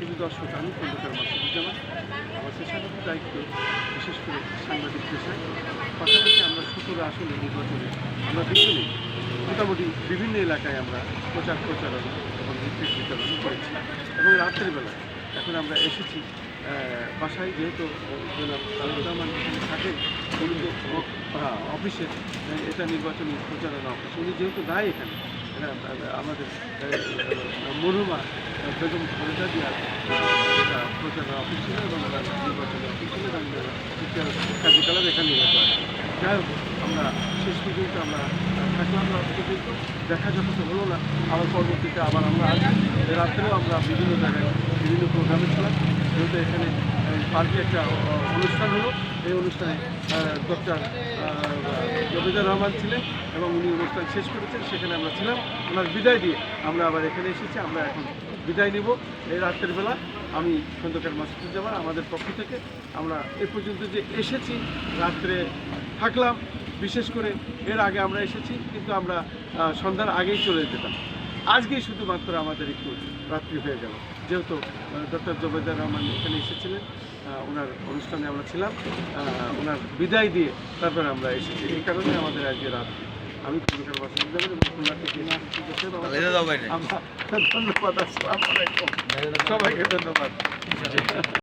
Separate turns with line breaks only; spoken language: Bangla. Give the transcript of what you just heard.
কিন্তু দর্শক আমি কলকাতার মাসুদুজ্জামান আমার পেশাগত দায়িত্ব, বিশেষ করে সাংবাদিক পেশায়। পাশাপাশি আমরা সতেরো আসলে নির্বাচনে আমরা দুজনেই মোটামুটি বিভিন্ন এলাকায় আমরা প্রচার প্রচারণা এবং নির্দেশ বিতরণ করেছি। এবং রাত্রিবেলা এখন আমরা এসেছি বাসায় যেহেতু এখানে থাকেন অফিসে এটা নির্বাচনী প্রচারণা অফিস, উনি যেহেতু দেয় এখানে আমাদের আহ, মরুমা বেগম খালেদা আহ, অফিস এবং ওনার নির্বাচনী অফিস ছিল এবং কার্যকলাপ এখানে। যাই হোক আমরা শেষ পর্যন্ত আমরা থাকলাম রাত পর্যন্ত। দেখা যখন হলো না আবার পরবর্তীতে আবার আমরা রাত্রেও আমরা বিভিন্ন জায়গায় বিভিন্ন প্রোগ্রামে ছিলাম। যেহেতু এখানে পার্কে একটা অনুষ্ঠান হলো। এই অনুষ্ঠানে ডক্টর জবেদুর রহমান ছিলেন এবং উনি অনুষ্ঠান শেষ করেছেন, সেখানে আমরা ছিলাম। ওনার বিদায় দিয়ে আমরা আবার এখানে এসেছি, আমরা এখন বিদায় নিব। এই রাত্রের বেলা আমি খন্দকার মাসুদুজ্জামান আমাদের পক্ষ থেকে আমরা এ পর্যন্ত যে এসেছি, রাত্রে থাকলাম। বিশেষ করে এর আগে আমরা এসেছি, কিন্তু আমরা সন্ধ্যার আগেই চলে যেতাম। আজকেই শুধুমাত্র আমাদের একটু রাত্রি হয়ে গেল। যেহেতু ডক্টর জবেদার রহমান এখানে এসেছিলেন ওনার অনুষ্ঠানে আমরা ছিলাম ওনার বিদায় দিয়ে তারপরে আমরা এসেছি। এই কারণে আমাদের আজকে রাত্রি আমি খুলনার বাসিন্দা এবং খুলনা থেকে ধন্যবাদ আসসালাম সবাইকে ধন্যবাদ।